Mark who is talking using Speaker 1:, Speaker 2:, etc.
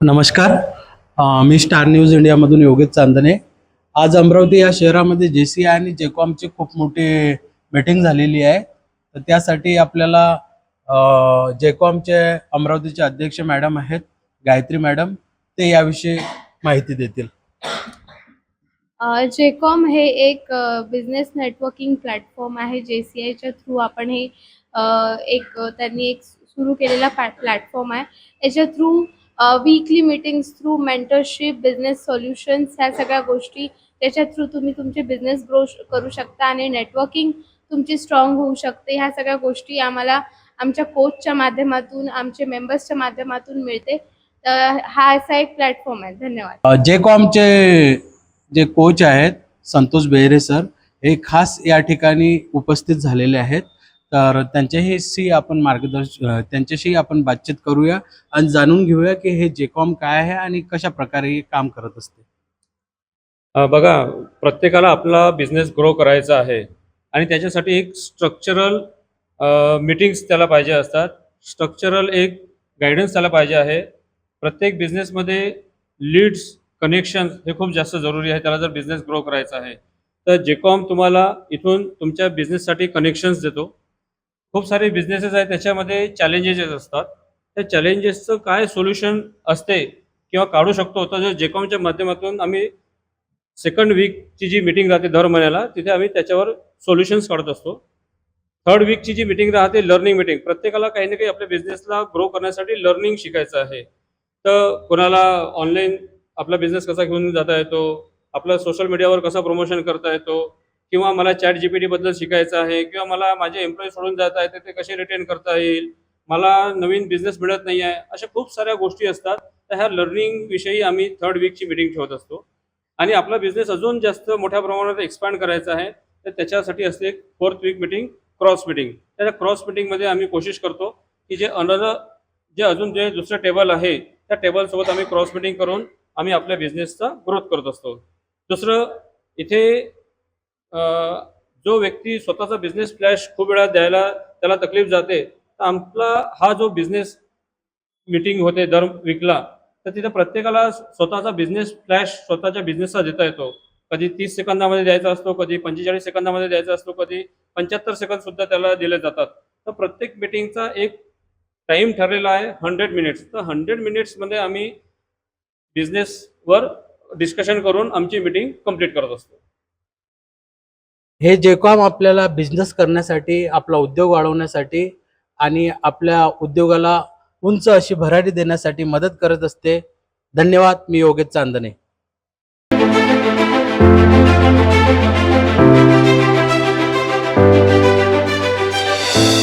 Speaker 1: नमस्कार. मी star news इंडियामधून योगेश चांदणे. आज अमरावती या शहरामध्ये जे सी आय आणि जेकॉमची खूप मोठी मीटिंग झालेली आहे. तर त्यासाठी आपल्याला जेकॉमचे अमरावतीचे अध्यक्ष मॅडम आहेत गायत्री मॅडम ते याविषयी माहिती देतील.
Speaker 2: जेकॉम हे एक बिझनेस नेटवर्किंग प्लॅटफॉर्म आहे. जे सी आयच्या थ्रू आपण हे एक त्यांनी एक सुरू केलेला प्लॅटफॉर्म आहे. याच्या through weekly meetings through mentorship business solutions ह्या सगळ्या गोष्टी. त्याच्या थ्रू तुम्ही तुमचे बिझनेस ग्रो करू शकता आणि नेटवर्किंग तुमची स्ट्रॉंग होऊ शकते. ह्या सगळ्या गोष्टी आम्हाला आमच्या कोचच्या माध्यमातून आमचे मेंबर्सच्या माध्यमातून मिळते. हा असा एक प्लॅटफॉर्म आहे. धन्यवाद.
Speaker 1: जे कॉमचे जे कोच आहेत संतोष बेहरे सर हे खास या ठिकाणी उपस्थित झालेले आहेत. तर त्यांच्याशी आपण मार्गदर्शन त्यांच्याशी आपण बातचीत करूया आणि जाणून घेऊया की हे जेकॉम काय आहे आणि कशा प्रकारे काम करत असते.
Speaker 3: बघा प्रत्येकाला आपला बिझनेस ग्रो करायचा आहे आणि त्याच्यासाठी एक स्ट्रक्चरल मीटिंग्स त्याला पाहिजे असतात. स्ट्रक्चरल एक गायडन्स त्याला पाहिजे आहे. प्रत्येक बिझनेसमध्ये लीड्स कनेक्शन हे खूप जास्त जरुरी आहे. त्याला जर बिझनेस ग्रो करायचा आहे तर जेकॉम तुम्हाला इथून तुमच्या बिझनेससाठी कनेक्शन्स देतो. खूप सारे बिझनेसेस आहेत त्याच्यामध्ये चॅलेंजेस असतात. त्या चॅलेंजेसचं काय सोल्युशन असते किंवा काढू शकतो? तर जे जेकॉमच्या माध्यमातून आम्ही सेकंड वीकची जी मीटिंग राहते दर महिन्याला तिथे आम्ही त्याच्यावर सोल्युशन्स काढत असतो. थर्ड वीकची जी मीटिंग राहते लर्निंग मिटिंग प्रत्येकाला काही ना काही आपल्या बिझनेसला ग्रो करण्यासाठी लर्निंग शिकायचं आहे. तर कोणाला ऑनलाईन आपला बिझनेस कसा घेऊन जाता येतो? आपलं सोशल मीडियावर कसा प्रमोशन करता येतो? किंवा मला चॅट जीपीटी बद्दल शिकायचं आहे किंवा मला माझे एम्प्लॉई सोडून जात आहे तर ते कसे रिटेन करता येईल? मला नवीन बिझनेस मिळत नाही आहे अशा खूप साऱ्या गोष्टी असतात. तर ह्या लर्निंगविषयी आम्ही थर्ड वीकची मीटिंग ठेवत असतो. आणि आपला बिझनेस अजून जास्त मोठ्या प्रमाणात एक्सपांड करायचा आहे तर त्याच्यासाठी असते एक fourth week meeting cross meeting त्या क्रॉस मीटिंगमध्ये आम्ही कोशिश करतो की जे अनदर जे अजून जे दुसरं टेबल आहे त्या टेबलसोबत आम्ही क्रॉस मीटिंग करून आम्ही आपल्या बिझनेसचा ग्रोथ करत असतो. दुसरं इथे जो व्यक्ती स्वतःचा बिझनेस फ्लॅश खूप वेळा द्यायला त्याला तकलीफ जाते तर आपला हा जो बिझनेस मीटिंग होते दर वीकला तर तिथे प्रत्येकाला स्वतःचा बिझनेस फ्लॅश स्वतःच्या बिझनेसचा देता येतो. कधी तीस सेकंदामध्ये द्यायचा असतो कधी पंचेचाळीस सेकंदामध्ये द्यायचा असतो कधी पंच्याहत्तर सेकंद सुद्धा त्याला दिले जातात. तर प्रत्येक मीटिंगचा एक टाईम ठरलेला आहे हंड्रेड मिनिट्स तर हंड्रेड मिनिट्समध्ये आम्ही बिझनेसवर डिस्कशन करून आमची मीटिंग कंप्लीट करत असतो.
Speaker 1: हे जेकॉम आपल्याला बिझनेस करण्यासाठी आपला उद्योग वाढवण्यासाठी आणि आपल्या उद्योगाला उंच अशी भरारी देण्यासाठी मदत करत असते. धन्यवाद मी योगेश चांदणे.